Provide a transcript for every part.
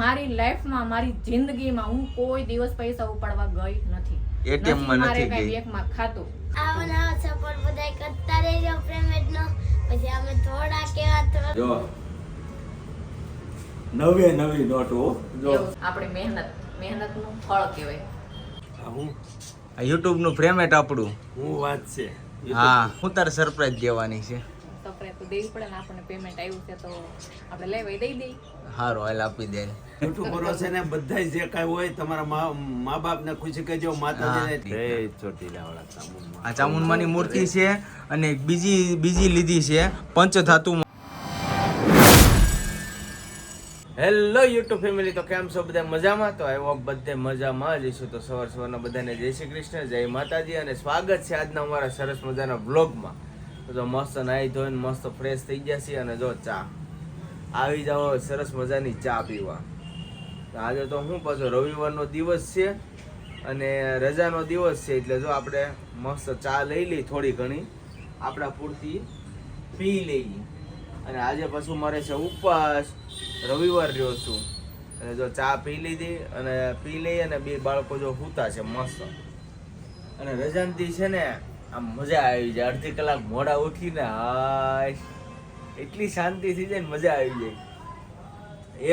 મારી લાઈફમાં મારી જિંદગીમાં હું કોઈ દિવસ પૈસા ઉપાડવા ગઈ નથી. એટીએમમાં નથી ગઈ. બેંકમાં ખાતું. આવો નવો સપોર્ટ બધાય કરતા રહેજો પ્રેમેટનો પછી અમે થોડા કેવા તો જો. નવે નવી નોટો. જો. આપણે મહેનત મહેનતનું ફળ કહેવાય. આ હું? આ યુટ્યુબનું ફ્રેમેટ આપણું. હું વાત છે. હા હું તારે સરપ્રાઈઝ દેવાની છે. સપરે તો દેવી પડે ને આપણને પેમેન્ટ આવ્યું છે તો આપણે લેવાય દઈ દઈ હારું હાલ આપી દે. યુટ્યુબરો છે ને બધા જે કાંઈ હોય તમારા મા મા બાપ ને ખુશી કહેજો માતાજીને. આ ચામુંડમાની મૂર્તિ છે અને બીજી બીજી લીધી છે પંચધાતુ હેલો યુટ્યુબ ફેમિલી તો કેમ છો? બધા મજામાં? તો આવ્યો બધે મજામાં જ છું તો સવાર સવારના બધાને જય શ્રી કૃષ્ણ જય માતાજી અને સ્વાગત છે આજના અમારા સરસ મજાના વ્લોગમાં જો મસ્ત નાહી ધોઈને મસ્ત ફ્રેશ થઈ ગયા છીએ અને જો ચા. આવી જાઓ, સરસ મજાની ચા પીવા. આજે તો હું પાછો રવિવારનો દિવસ છે અને રજાનો દિવસ છે એટલે જો આપણે મસ્ત ચા લઈ લઈ થોડી ઘણી. આપણા પૂરતી પી લઈએ. અને આજે પાછું મારે છે ઉપવાસ. રવિવાર રહ્યો છું. અને જો ચા પી લીધી અને પી લઈ અને બે બાળકો જો સૂતા છે મસ્ત. અને રજાનથી છે ને આમ મજા આવી જાય. અડધી કલાક મોડા ઉઠીને હાય એટલી શાંતિ થઈ જાય ને મજા આવી જાય.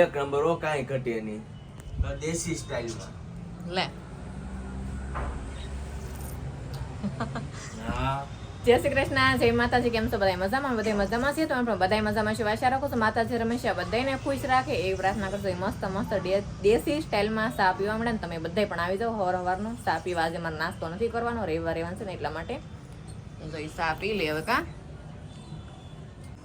એક નંબર ઓ કાંઈ ઘટે નહીં. દેશી સ્ટાઇલમાં લે. હા. જય શ્રી કૃષ્ણ, જય માતાજી, કેમ છો? બધા મજામાં? બધા મજામાં છીએ. તો પણ બધા મજામાં છો? આશા રાખો છો માતાજી રમેશા. બધાને ખુશ રાખે એ પ્રાર્થના કરશો મસ્ત મસ્ત દેશી સ્ટાઇલમાં સા પીવા મળે ને તમે બધાય પણ આવી જાઓ હવાર હવારનું સા પીવા આજે મારે નાસ્તો નથી કરવાનો, રવિવારે વાંચે ને એટલા માટે. તો એ સા પી લે કા.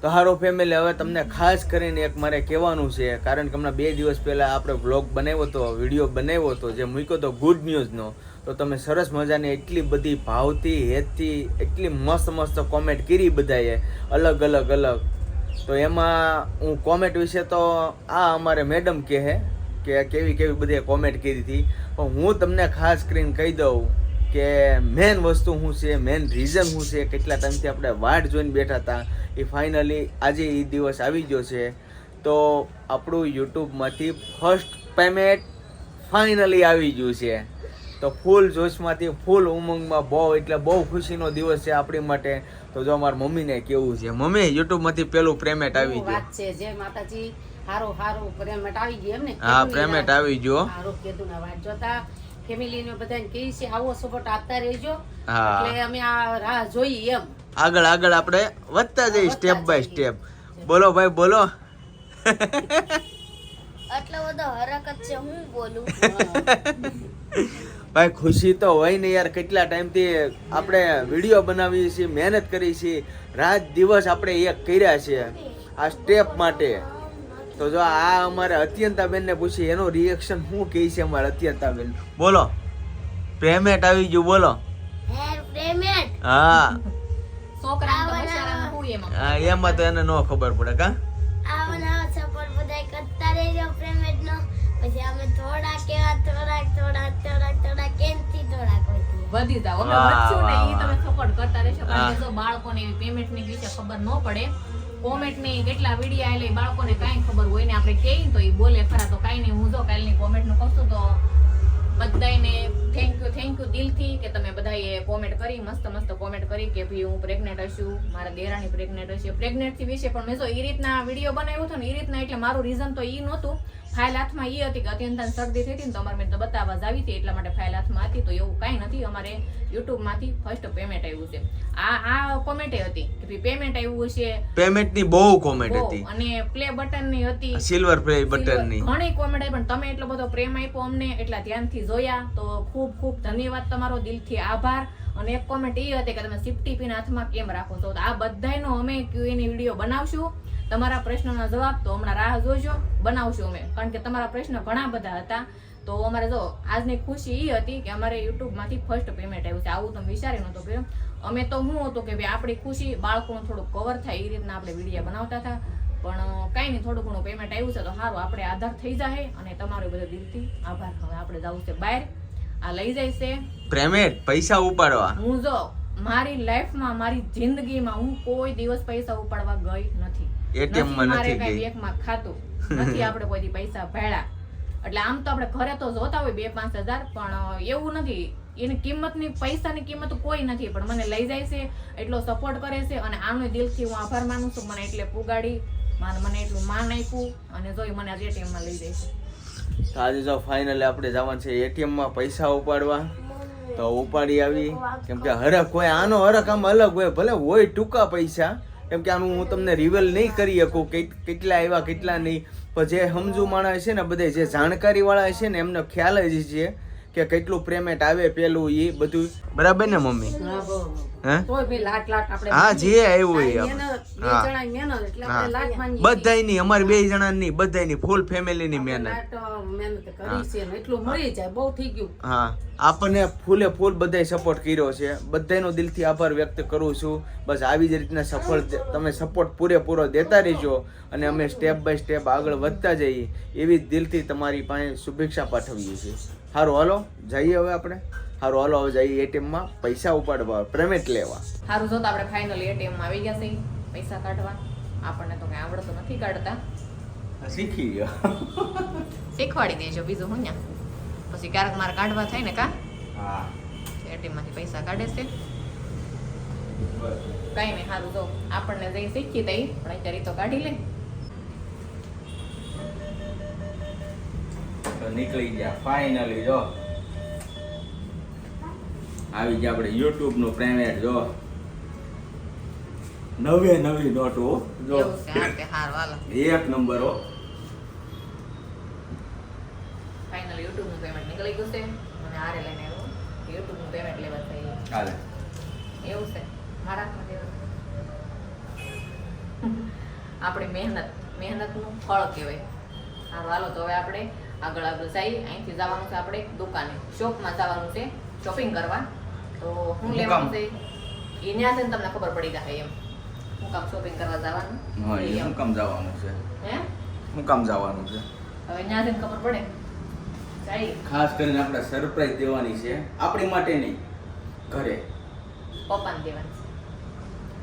તો હારો ફેમિલી હવે તમને ખાસ કરીને એક મારે કહેવાનું છે, કારણ કે હમણાં બે દિવસ પહેલાં આપણે વ્લોગ બનાવ્યો હતો વીડિયો બનાવ્યો હતો, જે મૂક્યો હતો ગુડ ન્યૂઝનો તો તમે સરસ મજાની એટલી બધી ભાવથી હેતથી એટલી મસ્ત મસ્ત કોમેન્ટ કરી બધાએ, અલગ અલગ અલગ. તો એમાં હું કોમેન્ટ વિશે તો આ અમારે મેડમ કહે કે કેવી કેવી બધી કોમેન્ટ કરી હતી. પણ હું તમને ખાસ કરીને કહી દઉં કે મેન વસ્તુ શું છે મેન રીઝન શું છે, કેટલા ટાઈમથી આપણે વાટ જોઈને બેઠા હતા, એ ફાઇનલી આજે એ દિવસ આવી ગયો છે. તો આપણું યુટ્યુબમાંથી ફર્સ્ટ પેમેન્ટ ફાઇનલી આવી ગયું છે. તો ફૂલ જોશમાંથી ફૂલ ઉમંગમાં બહુ એટલે બહુ ખુશીનો દિવસ છે આપણી માટે. તો જો અમારા મમ્મીને કેવું છે? મમ્મી યુટ્યુબમાંથી પેલું પ્રેમેટ આવી ગયું. વાત છે. જે માતાજી હારો હારો પ્રેમેટ આવી ગયું એમ ને હા પ્રેમેટ આવી ગયો. હારું કીધું ને વાત. જોતા ફેમિલી ને બધાને કહે છે આવો સપોર્ટ આપતા રહેજો. એટલે અમે આ રાહ જોઈ એમ. આગળ આગળ આપણે વધતા જઈએ સ્ટેપ બાય સ્ટેપ બોલો ભાઈ બોલો. આટલો બધો હરકત છે હું બોલું? ભાઈ ખુશી તો હોય ને યાર કેટલા ટાઈમથી આપણે વીડિયો બનાવીએ છીએ મહેનત કરી છીએ. રાત દિવસ આપણે એક કર્યા છે આ સ્ટેપ માટે. તો જો આ અમારે અત્યંતાબેન ને પૂછી એનું રિએક્શન શું કહે છે અમારે અત્યંતાબેન? બોલો. પેમેન્ટ આવી ગયું બોલો. હા એમાં? હા, એમાં તો એને ન ખબર પડે કા? પછી અમે થોડા કેવા થોડાક થોડાક થોડાક થોડા કેમથી થોડા કોઈ વધી જાવ અમે વધશું ને ઈ તમે સપોર્ટ કરતા રહેશો. કારણ કે જો બાળકોને એવી પેમેન્ટની વિશે ખબર ન પડે કોમેન્ટની કેટલા વીડિયો બાળકો બાળકોને કાંઈ ખબર હોય ને આપણે કહીએ તો ઈ બોલે ખરા. તો કાંઈ નહીં હું જો કાલની કોમેન્ટનું કહું છું તો બધાને થેન્ક યુ થેન્ક યુ દિલથી કે તમે બધાએ કોમેન્ટ કરી મસ્ત મસ્ત કોમેન્ટ કરી કે ભાઈ હું પ્રેગ્નેન્ટ હશું મારા દેરાણી પ્રેગ્નેન્ટ હશે. પ્રેગ્નેન્ટથી વિશે પણ મેં જો એ રીતના વીડિયો બનાવ્યો હતો ને એ રીતના એટલે મારું રીઝન તો એ નહોતું. ફાઇલ હાથમાં એ હતી કે અત્યંત શરદી થઈ હતી ને તો અમારે મેં બતાવવા જ આવી હતી એટલા માટે ફાઇલ હાથમાં હતી. તો એવું કાંઈ નથી અમારે યુટ્યુબમાંથી ફર્સ્ટ પેમેન્ટ આવ્યું છે. આ આ કોમેન્ટ હતી કે ભાઈ પેમેન્ટ આવ્યું છે પેમેન્ટની બહુ કોમેન્ટ હતી. અને પ્લે બટનની હતી સિલ્વર પ્લે બટનની ઘણી કોમેન્ટ આવી પણ તમે એટલો બધો પ્રેમ આપ્યો અમને એટલા ધ્યાનથી જોયા. તો ખૂબ ખૂબ ધન્યવાદ તમારો દિલથી આભાર. અને એક કોમેન્ટ એ હતી કે તમે સિફ્ટી પિન હાથમાં કેમ રાખો છો? તો આ બધાનો અમે ક્યુએની વીડિયો બનાવશું. તમારા પ્રશ્નોના જવાબ તો હમણાં રાહ જોજો બનાવશું અમે. કારણ કે તમારા પ્રશ્ન ઘણા બધા હતા. તો અમારે જો આજની ખુશી એ હતી કે અમારે યુટ્યુબમાંથી ફર્સ્ટ પેમેન્ટ આવ્યું છે. આવું તમે વિચારી નહોતો કર્યું. અમે તો હું હતું કે ભાઈ આપણી ખુશી બાળકોનું થોડુંક કવર થાય એ રીતના આપણે વીડિયો બનાવતા હતા. પણ કાંઈ નહીં થોડું ઘણું પેમેન્ટ આવ્યું છે તો સારું આપણે આધાર થઈ જાય અને તમારો બધો દિલથી આભાર. હવે આપણે જવું છે બહાર. આ લઈ જાય છે. પેમેન્ટ પૈસા ઉપાડવા? હું જો મારી લાઈફમાં મારી જિંદગીમાં હું કોઈ દિવસ પૈસા ઉપાડવા ગઈ નથી. ATM માં નથી ગઈ. બેંકમાં ખાતું. નથી આપણે કોઈ પૈસા ભેળા. એટલે આમ તો આપણે ઘરે તો જોતા હોય બે પાંચ હજાર પણ એવું નથી. એની કિંમતની પૈસાની કિંમત કોઈ નથી પણ મને લઈ જાય છે એટલો સપોર્ટ કરે છે અને આનો દિલથી હું આભાર માનું છું. મને એટલે પુગાડી માન- મને એટલું માન આપ્યું અને જોઈ મને આજે એટીએમમાં લઈ જાય છે. તો આજે જો ફાઇનલી આપણે જવાનું છે એટીએમમાં પૈસા ઉપાડવા. તો ઉપાડી આવી. કેમ કે હરક હોય આનો હરખ આમ અલગ હોય ભલે હોય ટૂંકા પૈસા કેમ કે આનું હું તમને રિવેલ નહીં કરી શકું કેટલા આવ્યા, કેટલા નહીં. પણ જે સમજુ માણસ છે ને, બધે જે જાણકારીવાળા છે ને, એમને ખ્યાલ જ છે કે કેટલું પેમેન્ટ આવે પેલું એ બધું. બરાબર ને, મમ્મી? હા, જે આવ્યું એ મહેનત, બે હા. જણાની મહેનત એટલે હા. આપણે લાખ માંગીએ. બધાયની અમારી બે જણાની બધાયની ફૂલ ફેમિલીની મહેનત. ને હા. આપણને ફૂલે ફૂલ બધાય સપોર્ટ કર્યો છે. બધાયનો દિલથી આભાર વ્યક્ત કરું છું. બસ આવી જ રીતના સફળ તમે સપોર્ટ પૂરેપૂરો દેતા રહેજો અને અમે સ્ટેપ બાય સ્ટેપ આગળ વધતા જઈએ. એવી દિલથી તમારી પાસે શુભેચ્છા પાઠવીએ છીએ. સારું હાલો જઈએ હવે આપણે. સારું હાલો હવે જઈએ એટીએમમાં પૈસા ઉપાડવા પેમેન્ટ લેવા. સારું જો તો આપણે ફાઇનલી એટીએમમાં આવી ગયા છે પૈસા કાઢવા. આપણને તો કઈ આવડતું નથી કાઢતા. શીખી ગયો. શીખવાડી દેજો બીજું હું ને પછી ક્યારેક મારે કાઢવા થાય ને કા? હા. એટીએમમાંથી પૈસા કાઢે છે. કઈ નહીં સારું જો. આપણને જઈ શીખી તઈ પણ અત્યારે તો કાઢી લે. તો નીકળી ગયા ફાઇનલી જો. આવી ગયા આપણે યુટ્યુબનું પેમેન્ટ જો. નવે નવી નોટો જો. એક નંબર હો. ફાઇનલી યુટ્યુબનું પેમેન્ટ નીકળી ગયું છે. મને હારે લઈને આવ્યો. યુટ્યુબનું પેમેન્ટ લેવા થઈ હાલે. એવું છે. મારા આપણે મહેનત મહેનતનું ફળ કહેવાય. હારું હાલો તો હવે આપણે આગળ આગળ જઈ અહીંથી જવાનું છે આપણે દુકાને. શોપમાં જવાનું છે. શોપિંગ કરવા. તો હું લેવાનું છે એને ત્યાં તમને ખબર પડી જાય એમ. હું કામ શોપિંગ કરવા જવાનું? હા એ હું કામ જવાનું છે? હે? હું કામ જવાનું છે? હવે ત્યાં જઈને ખબર પડે. જાય. ખાસ કરીને આપણે સરપ્રાઈઝ દેવાની છે. આપણી માટે નહીં ઘરે. પપ્પાને દેવાની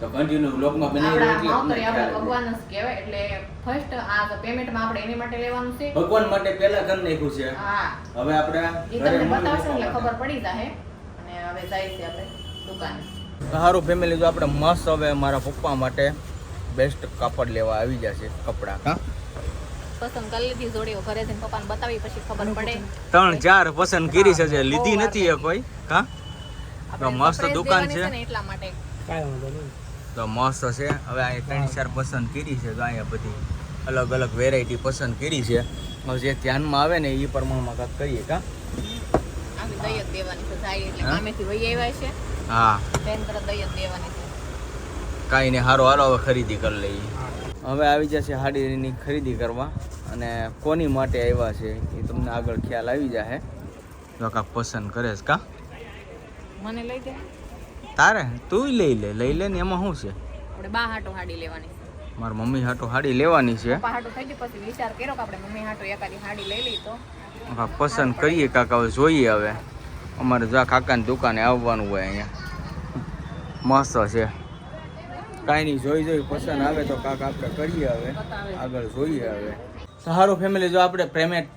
તો કન્ટિન્યુ બ્લોગમાં બની આપણા એટલે આપણે ભગવાન જ કહેવાય એટલે ફર્સ્ટ આ પેમેન્ટમાં આપણે એની માટે લેવાનું છે. ભગવાન માટે પહેલા કરી નાખ્યું છે. હા. હવે આપણે એ તમને બતાવશે એટલે ખબર પડી જાય અને હવે જાય છે આપણે દુકાને. સારું ફેમિલી જો આપણે મસ્ત હવે મારા પપ્પા માટે બેસ્ટ કાપડ લેવા આવી જશે કપડાં. કા પસંદ કરી લીધી જોડીઓ ઘરે જઈને પપ્પાને બતાવી પછી ખબર પડે. ત્રણ ચાર પસંદ કરી છે જે લીધી નથી એ કોઈ. કા મસ્ત દુકાન છે. એટલા માટે. તો મસ્ત છે. હવે અહીંયા ત્રણ ચાર પસંદ કરી છે તો અહીંયા બધી અલગ અલગ વેરાયટી પસંદ કરી છે. હવે જે ધ્યાનમાં આવે ને એ પ્રમાણમાં કાંઈક કરીએ કા? દઈ જ દેવાની છે જાય એટલે કામેથી વહી આવ્યા છે. હા. બેન તરત દઈ જ દેવાની છે. કાંઈ નહીં હારો હાલો હવે ખરીદી કરી લઈએ. હવે આવી જશે હાડીની ખરીદી કરવા અને કોની માટે આવ્યા છે એ તમને આગળ ખ્યાલ આવી જશે જો કાંક પસંદ કરે છે કા? મને લઈ દે. તારે? તું લઈ લે લઈ લે ને એમાં શું છે? આપણે બા હાટો હાડી લેવાની મારી મમ્મી હાટો હાડી લેવાની છે. પપ્પા હાટો થઈ ગઈ પછી વિચાર કર્યો કે આપણે મમ્મી હાટો એકાદી હાડી લઈ લઈ તો. પસંદ કરીએ કાકા, હવે જોઈએ હવે. અમારે જો કાકાની દુકાને આવવાનું હોય અહીંયા. મસ્ત છે. કાંઈ નહીં, જોઈ જોઈ પસંદ આવે તો કાકા આપણે કરીએ હવે. આગળ જોઈએ હવે. સહારો ફેમિલી જો આપણે પેમેન્ટ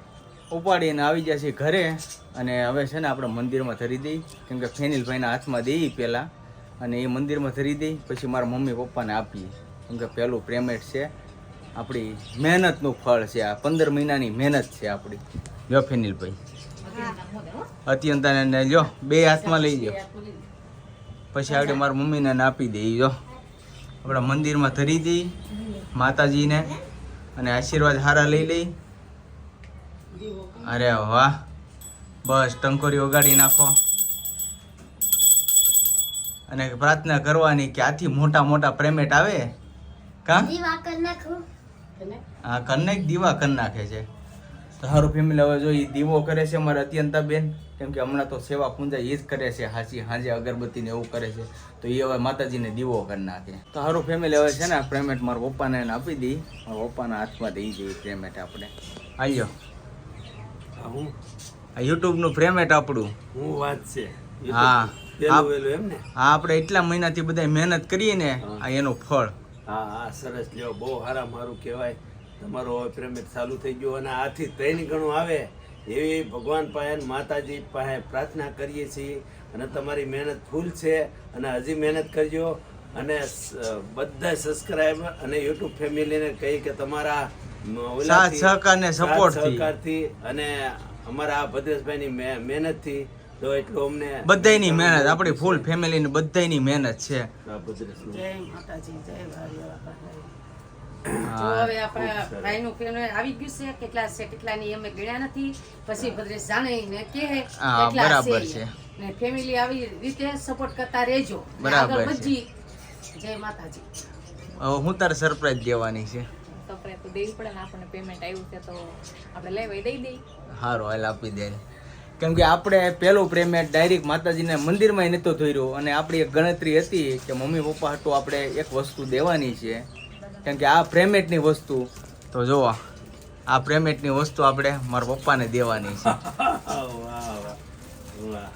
ઉપાડીને આવી ગયા છીએ ઘરે અને હવે છે ને આપણે મંદિરમાં ધરી દઈ. કેમ કે ફેનિલભાઈના હાથમાં દઈ પહેલાં અને એ મંદિરમાં ધરી દઈ, પછી મારા મમ્મી પપ્પાને આપીએ. કેમ કે પહેલું પેમેન્ટ છે. આપણી મહેનતનું ફળ છે આ. પંદર મહિનાની મહેનત છે આપણી. લ્યો ફેનિલભાઈ અત્યંત જો બે હાથમાં લઈ જાઓ પછી આપણે મારા મમ્મીને આપી દઈ જો. આપણા મંદિરમાં ધરી દઈ માતાજીને અને આશીર્વાદ હારા લઈ લઈ અરે વાહ. બસ ટંકોરી ઓગાડી નાખો. અને પ્રાર્થના કરવાની કે આથી મોટા મોટા પ્રેમેટ આવે. કા? દીવા કરી નાખું દીવા કર નાખે છે. સારું ફેમિલી હવે જો એ દીવો કરે છે અમારે અત્યંત બેન કેમ કે હમણાં તો સેવા પૂંજા એ જ કરે છે હાજી હાજે અગરબત્તી ને એવું કરે છે. તો એ હવે માતાજીને દીવો કરી નાખે. તો સારું ફેમિલી હવે છે ને પેમેન્ટ મારા પપ્પાને એને આપી દઈ મારા પપ્પાના હાથમાં દઈ દઈએ પેમેન્ટ આપણે. આવ્યો આ હું? યુટ્યુબનું પેમેન્ટ આપણું. હું વાત છે. હા. આ આપણે એટલા મહિનાથી બધા મહેનત કરીએ ને આ એનું ફળ. હા હા સરસ. લ્યો બહુ સારા મારું કહેવાય. તમારો પિરામિડ ચાલુ થઈ ગયું અને આથી ત્રણ ગણું આવે એવી ભગવાન પાસે માતાજી પાસે પ્રાર્થના કરીએ છીએ અને તમારી મહેનત ફૂલ છે અને હજી મહેનત કરજો અને બધા સબસ્ક્રાઈબર અને યુટ્યુબ ફેમિલીને કહી કે તમારા સહકારને થી. સહકારથી અને અમારા આ ભદ્રેશભાઈની મહેનતથી તો એટલું અમને બધાયની મહેનત આપણી ફૂલ ફેમિલીની બધાયની મહેનત છે જય માતાજી જય. જો હવે આપણા ભાઈનું ફેમિલી આવી ગયું છે કેટલા છે કેટલાની અમે ગણ્યા નથી. પછી ભદ્રેશ જાણે ને કે બરાબર છે. ને ફેમિલી આવી રીતે સપોર્ટ કરતા રહેજો. બરાબર છે. જય માતાજી. હું તારે સરપ્રાઈઝ દેવાની છે. સપરે તો દેવી પડે ને આપણને પેમેન્ટ આવ્યું છે તો આપણે લેવાય દઈ દઈ. સારું હાલ આપી દે. કેમ કે આપણે પેલું પેમેન્ટ ડાયરેક્ટ માતાજીને મંદિરમાં નહોતો ધોર્યો અને આપણી એક ગણતરી હતી કે મમ્મી પપ્પા હાટું આપણે એક વસ્તુ દેવાની છે. કેમ કે આ પ્રેમેટની વસ્તુ. તો જો આ પ્રેમેટની વસ્તુ આપણે મારા પપ્પાને દેવાની છે. વાહ, વાહ, વાહ.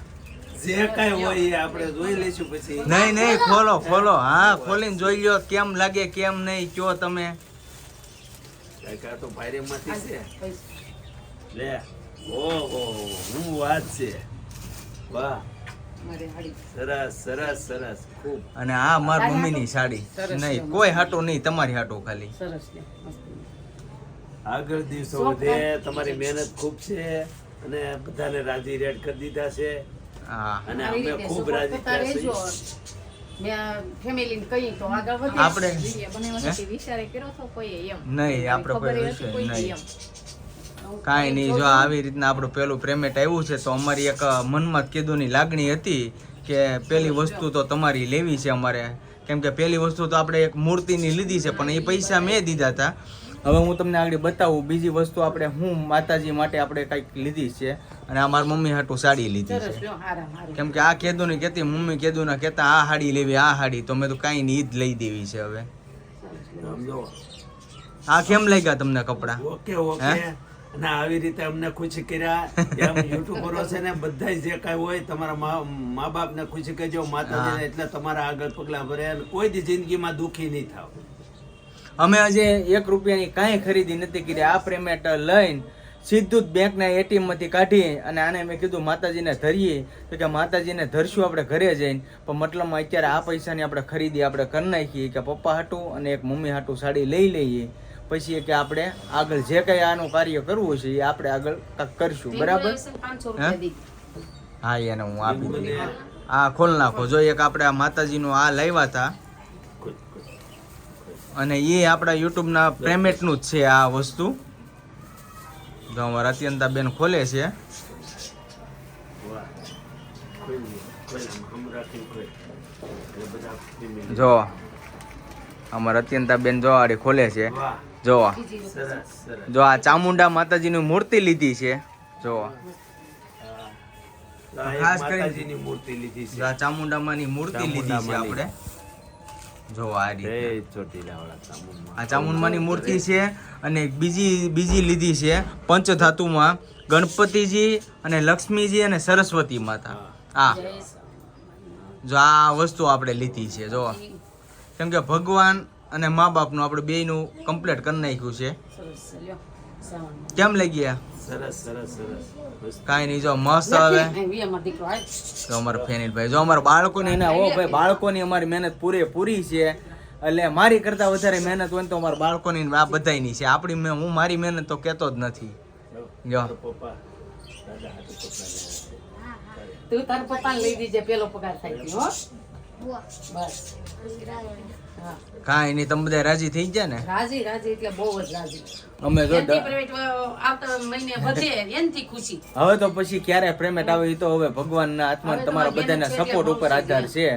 જે કાંઈ હોય એ આપણે જોઈ લઈશું પછી. નહીં નહીં ખોલો ખોલો. હા ખોલીને જોઈ લ્યો કેમ લાગે કેમ નહીં કયો તમે? કાંઈક આ તો ભાઈરેમાંથી છે. લે ઓહો હું વાત છે. વાહ. સરસ સરસ સરસ. ખૂબ. અને આ મારી મમ્મીની સાડી. નહીં કોઈ હાટો નહીં તમારી હાટો ખાલી. સરસ આગળ દિવસો વધે તમારી મહેનત ખૂબ છે અને બધાને રાજી રેડ કરી દીધા છે. હા. અને અમે ખૂબ રાજી થયા રહેજો. છીએ. મેં ફેમિલીને કહી તો આગળ વધે. આપણે નહીં, આપણે કોઈ નહીં. જો આવી રીતના આપણું પેલું પેમેન્ટ આવ્યું છે તો અમારી એક મનમાં કીધુંની લાગણી હતી કે પેલી વસ્તુ તો તમારી લેવી છે અમારે. કેમ કે પેલી વસ્તુ તો આપણે એક મૂર્તિની લીધી છે પણ એ પૈસા મેં દીધા હતા. હવે હું તમને આગળ બતાવું બીજી વસ્તુ આપણે હું માતાજી માટે આપણે કંઈક લીધી છે અને આ મારી મમ્મી હાટું સાડી લીધી છે. કેમ કે આ કેદું ને કહેતી મમ્મી કેદું ના કહેતા આ સાડી લેવી આ હાડી. તો મેં તો કાંઈ નહીં જ લઈ દેવી છે હવે. આ કેમ લાગ્યા તમને કપડાં? Okay okay. અને આવી રીતે અમને ખુશ કર્યા. એમ યુટ્યુબરો છે ને બધા જે કાંઈ હોય તમારા મા બાપ બાપને ખુશ કરજો માતાજીને એટલે તમારા આગળ પગલા ભરે કોઈ દી જિંદગીમાં દુઃખી નહીં થાવ. અમે આજે એક રૂપિયાની કાંઈ ખરીદી નથી કરી. આ પેમેન્ટ લઈને સીધું જ બેંકના એટીએમમાંથી કાઢી અને આને મેં કીધું માતાજીને ધરીએ. તો કે માતાજીને ધરશું આપણે ઘરે જઈને. પણ મતલબમાં અત્યારે આ પૈસાની આપણે ખરીદી આપણે કરી નાખીએ કે પપ્પા હાટું અને એક મમ્મી હાટું સાડી લઈ લઈએ. પછી કે આપણે આગળ જે કંઈ આનું કાર્ય કરવું છે એ આપણે આગળ કરશું. બરાબર? હે? એને હું આપી દઉં આ ખોલ નાખો. જો એક આપણે આ માતાજીનું આ લાવ્યા હતા અને એ આપણા યુટ્યુબના પેમેન્ટનું જ છે આ વસ્તુ. જો અમારા અત્યંતા બેન ખોલે છે. જો અમારા અત્યંતા બેન જો આડી ખોલે છે. વાહ. જો જો આ ચામુંડા માતાજીની મૂર્તિ લીધી છે. જો ખાસ કરીને- મૂર્તિ લીધી છે. આ ચામુંડામાંની મૂર્તિ લીધી છે આપણે. જો. આ ચામુંડમાની મૂર્તિ છે અને બીજી બીજી લીધી છે પંચધાતુમાં ગણપતિજી અને લક્ષ્મીજી અને સરસ્વતી માતા. આ જો આ વસ્તુ આપણે લીધી છે. જો કેમ કે ભગવાન અને મા બાપનું આપણે બેયનું કમ્પ્લીટ કરી નાખ્યું છે. કેમ લઈ ગયા સરસ સરસ. સરસ કાંઈ નહીં જો મસ્ત હવે. તો વિયામાં દીકરો જો અમારા ફેનિલભાઈ જો અમારા બાળકોની એના ઓ ભાઈ બાળકોની અમારી મહેનત પૂરેપૂરી છે. એટલે મારી કરતા વધારે મહેનત હોય ને તો અમારા બાળકોની ને આ બધાયની છે. આપણી મેં હું મારી મહેનત તો કહેતો જ નથી. જો. તું તાર પપ્પા લઈ દીજે પેલો પગાર થાય હા. કાંઈ નહીં તમે બધા રાજી થઈ ગયા ને? રાજી રાજી એટલે બહુ જ રાજી. અમે જો આવતા મહિને વધે એનથી ખુશી. હવે તો પછી ક્યારે પ્રેમેટ આવે એ તો હવે ભગવાનના આત્મા હવે તમારા બધાના સપોર્ટ ઉપર આધાર છે.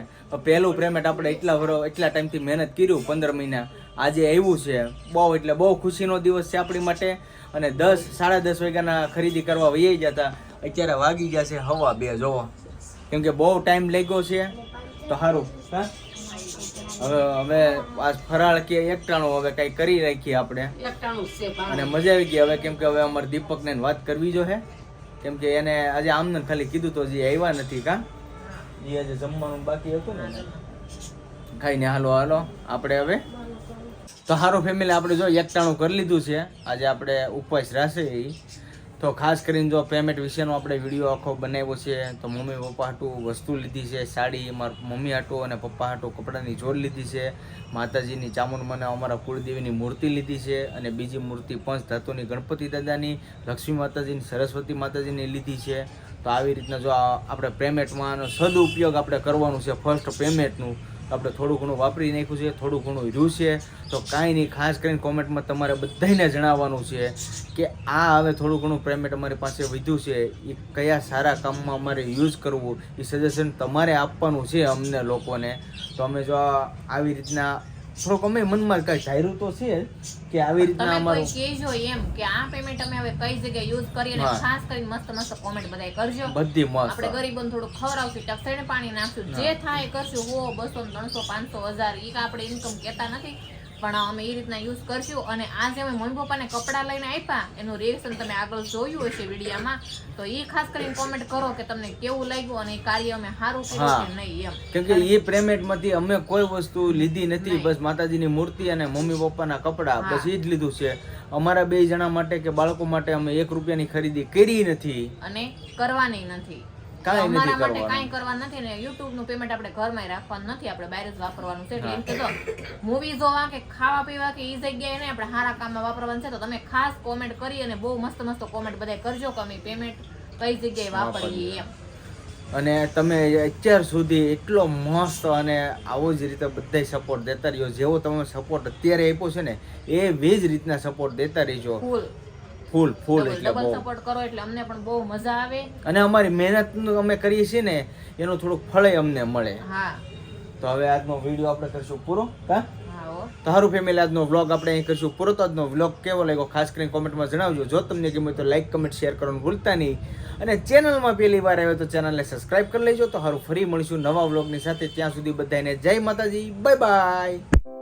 પહેલું પ્રેમેટ આપણે એટલા વરો એટલા ટાઈમથી મહેનત કર્યું પંદર મહિના. આજે આવ્યું છે. બહુ એટલે બહુ ખુશીનો દિવસ છે આપણી માટે. અને દસ સાડા દસ વાગ્યાના ખરીદી કરવા વહી જતા અત્યારે વાગી ગયા છે હવા બે જોવો. કેમ કે બહુ ટાઈમ લાગ્યો છે. તો સારું હા? હવે હવે આ ફરાળ કે એકટાણું હવે કઈ કરી રાખીએ આપણે. અને મજા આવી ગઈ હવે કેમ કે હવે અમારે દીપકને વાત કરવી જો હે. કેમ કે એને આજે આમને ખાલી કીધું તો જે આવ્યા નથી કા? એ આજે જમવાનું બાકી હતું ને. ખાઈને હાલો હાલો. આપણે હવે તો સારું ફેમિલી આપણે જો એકટાણું કરી લીધું છે. આજે આપણે ઉપવાસ રાખે ઈ. તો ખાસ કરીને જો પેમેન્ટ વિશેનો આપણે વીડિયો આખો બનાવ્યો છે, તો મમ્મી પપ્પા હાટું વસ્તુ લીધી છે, સાડી, મારા મમ્મી હાટું અને પપ્પા હાટું કપડાની જોડ લીધી છે, માતાજીની ચામુંડ મને અમારા કુળદેવીની મૂર્તિ લીધી છે અને બીજી મૂર્તિ પંચ ધાતુની ગણપતિ દાદાની, લક્ષ્મી માતાજીની, સરસ્વતી માતાજીની લીધી છે. તો આવી રીતના જો આપણે પેમેન્ટમાં સદુપયોગ આપણે કરવાનું છે ફર્સ્ટ પેમેન્ટનું આપણે થોડું ઘણું વાપરી નાખ્યું છે, થોડું ઘણું રહ્યું છે. તો કાંઈ નહીં, ખાસ કરીને કોમેન્ટમાં તમારે બધાને જણાવવાનું છે કે આ હવે થોડું ઘણું પેમેન્ટ અમારી પાસે વધ્યું છે. એ કયા સારા કામમાં અમારે યુઝ કરવું એ સજેશન તમારે આપવાનું છે અમને લોકોને. તો અમે જો આવી રીતના થોડુંક અમે મનમાં કઈ ધાર્યું તો છે કે આવી રીતના તમે કોઈ અમારું કહેજો એમ કે આ પેમેન્ટ અમે હવે કઈ જગ્યાએ યુઝ કરીએ અને ખાસ કરીને મસ્ત મસ્ત કોમેન્ટ બધાય કરજો. બધી મસ્ત. આપણે ગરીબોને થોડું ખવડાવશું ટકસઈને પાણી નાખશું જે થાય કરશું. હો બસો ત્રણસો પાંચસો હજાર ઈ કાંઈ આપણે ઇન્કમ કહેતા નથી. પણ અમે એ રીતના યુઝ કરશું. અને આજે અમે મમ્મી પપ્પાને કપડાં લઈને આપ્યા એનું રિએક્શન તમે આગળ જોયું હશે વિડીયામાં તો એ ખાસ કરીને કોમેન્ટ કરો કે તમને કેવું લાગ્યું અને એ કાર્ય અમે સારું કર્યું કે નહીં એમ. કેમ કે એ પ્રેમેટમાંથી અમે કોઈ વસ્તુ લીધી નથી બસ માતાજીની મૂર્તિ અને મમ્મી પપ્પાના કપડાં બસ એ જ લીધું છે. અમારા બે જણા માટે કે બાળકો માટે અમે એક રૂપિયાની ખરીદી કરી નથી. અને કરવાની નથી. કાંઈ નથી કરવાનું. કાંઈ કરવાનું નથી ને YouTube નું પેમેન્ટ આપણે ઘરમાં રાખવાનું નથી આપણે બહાર જ વાપરવાનું છે. એટલે એમ કે તો મૂવી જોવા કે ખાવા પીવા કે એ જગ્યાએ ને આપણે સારા કામમાં વાપરવાનું છે તો તમે ખાસ કોમેન્ટ કરી અને બહુ મસ્ત મસ્ત કોમેન્ટ બધા કરજો કે અમે પેમેન્ટ કઈ જગ્યાએ વાપરીએ. એમ. અને તમે અત્યાર સુધી એટલો મસ્ત અને આવો જ રીતે બધાય સપોર્ટ દેતા રહ્યો. જેવો તમે સપોર્ટ અત્યારે આપ્યો છે ને એવી જ રીતના સપોર્ટ દેતા રહીજો. ફૂલ ફૂલ એટલે બહુ. સપોર્ટ કરો એટલે અમને પણ બહુ મજા આવે. અને અમારી મહેનત અમે કરીએ છીએ ને એનું થોડુંક ફળે અમને મળે. હા. તો હવે આજનો વીડિયો આપણે કરશું પૂરો હો. તારું ફેમિલી આજનો વ્લોગ આપણે અહીં કરશું પૂરો. તો આજનો વ્લોગ કેવો લાગ્યો ખાસ કરીને કોમેન્ટમાં જણાવજો. જો તમને ગમે તો લાઈક કમેન્ટ શેર કરવાનું ભૂલતા નહીં. અને ચેનલમાં પહેલી વાર આવ્યો તો ચેનલને સબસ્ક્રાઇબ કરી લેજો. તો સારું ફરી મળીશું નવા વ્લોગની સાથે. ત્યાં સુધી બધાને જય માતાજી. Bye bye